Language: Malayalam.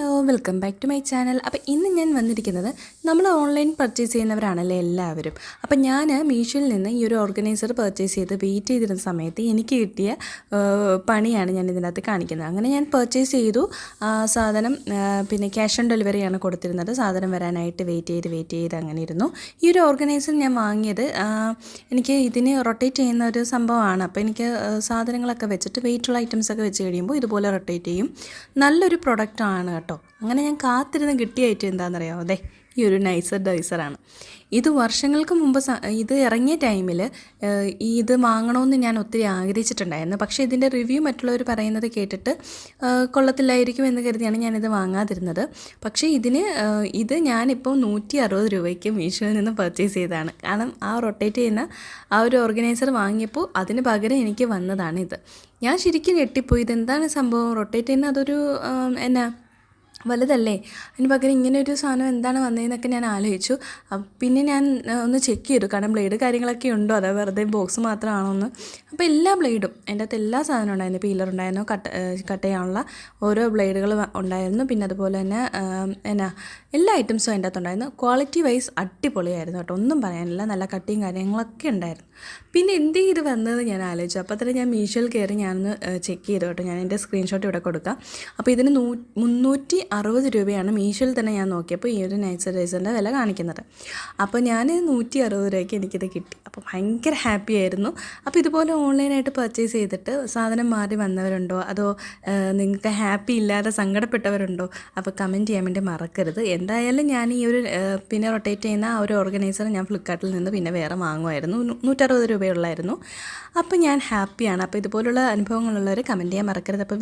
Hello welcome back to my channel അപ്പോൾ ഇന്ന് ഞാൻ വന്നിരിക്കുന്നത് നമ്മൾ ഓൺലൈൻ പർച്ചേസ് ചെയ്യുന്നവരാണല്ലേ എല്ലാവരും. അപ്പോൾ ഞാൻ മീഷോയിൽ നിന്ന് ഈ ഒരു ഓർഗനൈസർ പർച്ചേസ് ചെയ്ത് വെയിറ്റ് ചെയ്തിരുന്ന സമയത്ത് എനിക്ക് കിട്ടിയ പണിയാണ് ഞാൻ ഇതിനകത്ത് കാണിക്കുന്നത്. അങ്ങനെ ഞാൻ പർച്ചേസ് ചെയ്തു. സാധനം പിന്നെ ക്യാഷ് ഓൺ ഡെലിവറിയാണ് കൊടുത്തിരുന്നത്. സാധനം വരാനായിട്ട് വെയിറ്റ് ചെയ്ത് വെയിറ്റ് ചെയ്ത് അങ്ങനെ ഇരുന്നു. ഈ ഒരു ഓർഗനൈസർ ഞാൻ വാങ്ങിയത് എനിക്ക് ഇതിന് റൊട്ടേറ്റ് ചെയ്യുന്ന ഒരു സംഭവമാണ്. അപ്പോൾ എനിക്ക് സാധനങ്ങളൊക്കെ വെച്ചിട്ട് വെയിറ്റുള്ള ഐറ്റംസ് ഒക്കെ വെച്ച് കഴിയുമ്പോൾ ഇതുപോലെ റൊട്ടേറ്റ് ചെയ്യും. നല്ലൊരു പ്രൊഡക്റ്റാണ് അങ്ങനെ ഞാൻ കാത്തിരുന്ന് കിട്ടിയായിട്ട് എന്താണെന്നറിയാമോ അതെ ഈ ഒരു നൈസർ ഡൈസറാണ് ഇത് വർഷങ്ങൾക്ക് മുമ്പ് ഇത് ഇറങ്ങിയ ടൈമിൽ ഇത് വാങ്ങണമെന്ന് ഞാൻ ഒത്തിരി ആഗ്രഹിച്ചിട്ടുണ്ടായിരുന്നു. പക്ഷേ ഇതിന്റെ റിവ്യൂ മറ്റുള്ളവർ പറയുന്നത് കേട്ടിട്ട് കൊള്ളത്തില്ലായിരിക്കും എന്ന് കരുതിയാണ് ഞാനിത് വാങ്ങാതിരുന്നത്. പക്ഷേ ഇതിന് ഇത് ഞാനിപ്പോൾ നൂറ്റി അറുപത് രൂപയ്ക്ക് മീഷോയിൽ നിന്ന് പർച്ചേസ് ചെയ്തതാണ്. കാരണം ആ റൊട്ടേറ്റ് ചെയ്യുന്ന ആ ഒരു ഓർഗനൈസർ വാങ്ങിയപ്പോൾ അതിന് പകരം എനിക്ക് വന്നതാണ് ഇത്. ഞാൻ ശരിക്കും ഞെട്ടിപ്പോയി. ഇതെന്താണ് സംഭവം? റൊട്ടേറ്റ് ചെയ്യുന്ന അതൊരു എന്നാ വലുതല്ലേ? അതിന് പകരം ഇങ്ങനെ ഒരു സാധനം എന്താണ് വന്നതെന്നൊക്കെ ഞാൻ ആലോചിച്ചു. പിന്നെ ഞാൻ ഒന്ന് ചെക്ക് ചെയ്തു. കാരണം ബ്ലേഡ് കാര്യങ്ങളൊക്കെ ഉണ്ടോ? അതോ വെറുതെ ബോക്സ് മാത്രമാണോ എന്ന് അപ്പോൾ എല്ലാ ബ്ലേഡും അതിന്റെ അകത്ത് എല്ലാ സാധനവും ഉണ്ടായിരുന്നു. പീലർ ഉണ്ടായിരുന്നു കട്ട് കട്ട് ചെയ്യാനുള്ള ഓരോ ബ്ലേഡുകൾ ഉണ്ടായിരുന്നു. പിന്നെ അതുപോലെ തന്നെ എന്നാ എല്ലാ ഐറ്റംസും അതിന്റെ അകത്ത് ഉണ്ടായിരുന്നു. ക്വാളിറ്റി വൈസ് അടിപൊളിയായിരുന്നു കേട്ടോ. ഒന്നും പറയാനില്ല. നല്ല കട്ടിയും കാര്യങ്ങളൊക്കെ ഉണ്ടായിരുന്നു. പിന്നെ എന്ത് ഇത് വന്നത് ഞാൻ ആലോചിച്ചു. അപ്പോൾ തന്നെ ഞാൻ മീഷോയിൽ കയറി ഞാനൊന്ന് ചെക്ക് ചെയ്തു കേട്ടോ. ഞാൻ എന്റെ സ്ക്രീൻഷോട്ട് ഇവിടെ കൊടുക്കാം. അപ്പോൾ ഇതിന് നൂ മുന്നൂറ്റി അറുപത് രൂപയാണ് മീഷോയിൽ തന്നെ ഞാൻ നോക്കിയപ്പോൾ ഈ ഒരു നൈസറൈസറിന്റെ വില കാണിക്കുന്നത്. അപ്പോൾ ഞാൻ നൂറ്റി അറുപത് രൂപയ്ക്ക് എനിക്കിത് കിട്ടി. അപ്പോൾ ഭയങ്കര ഹാപ്പി ആയിരുന്നു. അപ്പോൾ ഇതുപോലെ ഓൺലൈനായിട്ട് പർച്ചേസ് ചെയ്തിട്ട് സാധനം മാറി വന്നവരുണ്ടോ? അതോ നിങ്ങൾക്ക് ഹാപ്പി ഇല്ലാതെ സങ്കടപ്പെട്ടവരുണ്ടോ? അപ്പോൾ കമന്റ് ചെയ്യാൻ വേണ്ടി മറക്കരുത്. എന്തായാലും ഞാൻ ഈ ഒരു പിന്നെ റൊട്ടേറ്റ് ചെയ്യുന്ന ആ ഒരു ഓർഗനൈസർ ഞാൻ ഫ്ലിപ്കാർട്ടിൽ നിന്ന് പിന്നെ വേറെ വാങ്ങുമായിരുന്നു. നൂറ്ററുപത് രൂപയുള്ളായിരുന്നു അപ്പോൾ ഞാൻ ഹാപ്പിയാണ്. അപ്പോൾ ഇതുപോലുള്ള അനുഭവങ്ങളുള്ളവർ കമന്റ് ചെയ്യാൻ മറക്കരുത്. അപ്പോൾ